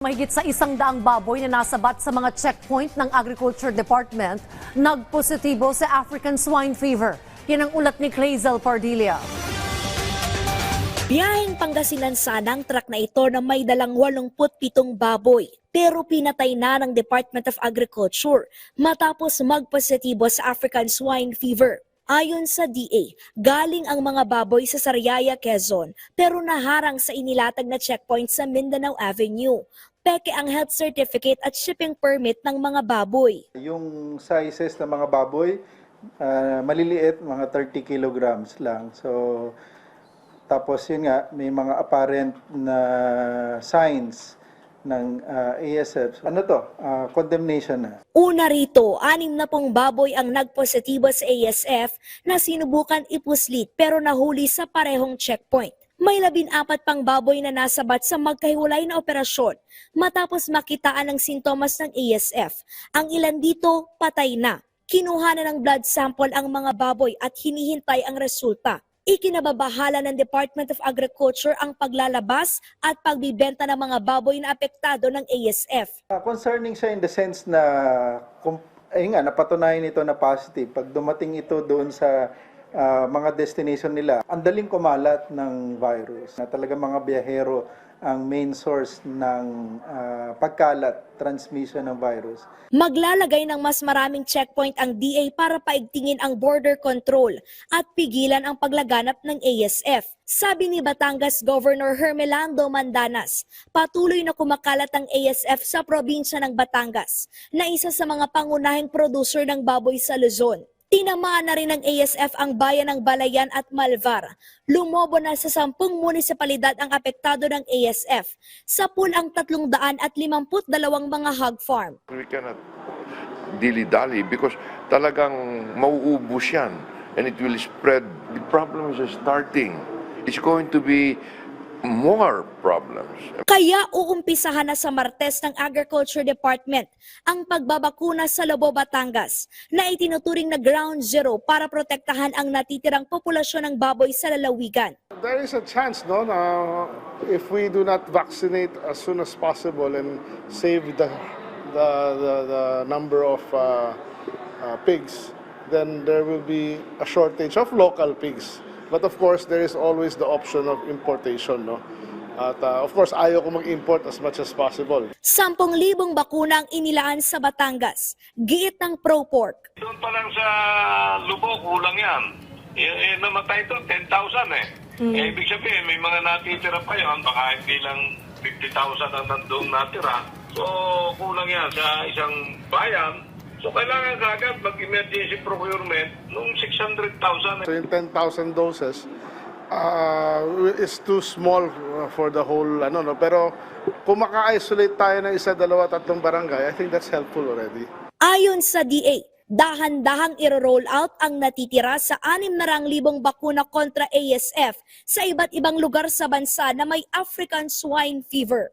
Mahigit sa isang daang baboy na nasabat sa mga checkpoint ng Agriculture Department, nagpositibo sa African swine fever. Yan ang ulat ni Clazel Pardilla. Biyaheng Pangasinan sana ang truck na ito na may dalang 87 baboy. Pero pinatay na ng Department of Agriculture matapos magpositibo sa African swine fever. Ayon sa DA, galing ang mga baboy sa Sariaya, Quezon pero naharang sa inilatag na checkpoint sa Mindanao Avenue. Peke ang health certificate at shipping permit ng mga baboy. Yung sizes ng mga baboy, ah, maliliit, mga 30 kilograms lang. So, tapos yun nga, may mga apparent na signs ng ah, ASF. Ano to? Ah, condemnation na. Una rito, anim na pong baboy ang nagpositibo sa ASF na sinubukan ipuslit pero nahuli sa parehong checkpoint. May labin-apat pang baboy na nasabat sa magkahiwalay na operasyon matapos makitaan ng sintomas ng ASF. Ang ilan dito, patay na. Kinuha na ng blood sample ang mga baboy at hinihintay ang resulta. Ikinababahala ng Department of Agriculture ang paglalabas at pagbibenta ng mga baboy na apektado ng ASF. Ah, concerning siya in the sense na, kung, ayun nga, napatunayan ito na positive. Pag dumating ito doon sa ah, mga destination nila, ang daling kumalat ng virus. Na talaga mga biyahero ang main source ng ah, pagkalat, transmission ng virus. Maglalagay ng mas maraming checkpoint ang DA para paigtingin ang border control at pigilan ang paglaganap ng ASF. Sabi ni Batangas Governor Hermelando Mandanas, patuloy na kumakalat ang ASF sa probinsya ng Batangas na isa sa mga pangunahing producer ng baboy sa Luzon. Tinamaan na rin ng ASF ang bayan ng Balayan at Malvar. Lumobo na sa sampung munisipalidad ang apektado ng ASF. Sa pool ang 352 mga hog farm. We cannot dilly-dally because talagang mauubos yan and it will spread. The problem is starting. It's going to be more problems. Kaya uumpisahan na sa Martes ng Agriculture Department ang pagbabakuna sa Lobo, Batangas na itinuturing na ground zero para protektahan ang natitirang populasyon ng baboy sa lalawigan. There is a chance, no, na if we do not vaccinate as soon as possible and save the the the, the number of uh, uh, pigs, then there will be a shortage of local pigs. But of course, there is always the option of importation, no. At uh, of course, ayaw ko mag-import as much as possible. 10,000 bakuna ang inilaan sa Batangas. Giit ng ProPork. Doon pa lang sa Lubo, kulang yan. Eh, eh, namatay to, 10,000 eh. Eh, ibig sabihin, may mga natitira pa yun, baka hindi lang 50,000 ang nandoon natira. So, kulang yan sa isang bayan. So, kailangan kagad mag-emergency procurement nung 600,000. So yung 10,000 doses uh, is too small uh, for the whole ano no pero kung maka-isolate tayo ng isa, dalawa, tatlong barangay, I think that's helpful already. Ayon sa DA, dahan-dahang iro-roll out ang natitira sa 600,000 bakuna kontra ASF sa iba't ibang lugar sa bansa na may African swine fever.